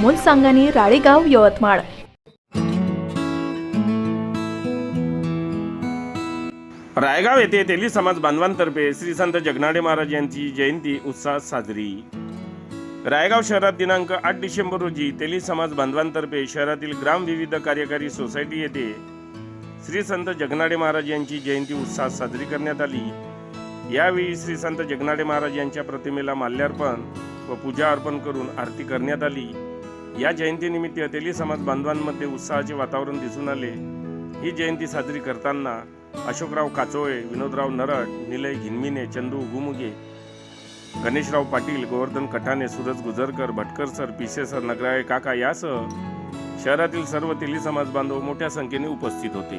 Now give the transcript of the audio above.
अमोल सांगानी राळेगाव यवतमाळ. रायगाव येथे तेली समाज बांधवांतर्फे श्री संत जगनाडे महाराज यांची जयंती उत्साहात साजरी. रायगाव शहरात दिनांक आठ डिसेंबर रोजी तेली समाज बांधवांतर्फे शहरातील ग्राम विविध कार्यकारी सोसायटी येथे श्री संत जगनाडे महाराज यांची जयंती उत्साहात साजरी करण्यात आली. यावेळी श्री संत जगनाडे महाराज यांच्या प्रतिमेला माल्यार्पण व पूजा अर्पण करून आरती करण्यात आली. या जयंतीनिमित्त तेली समाज बांधवांमध्ये उत्साहाचे वातावरण दिसून आले. ही जयंती साजरी करताना अशोकराव काचोळे विनोदराव नरट निलय घिनमिने चंदू गुमुगे गणेशराव पाटील गोवर्धन कठाणे सूरज गुजरकर भटकर सर पिसे सर नगराळे काका यासह शहरातील सर्व तेली समाज बांधव मोठ्या संख्येने उपस्थित होते.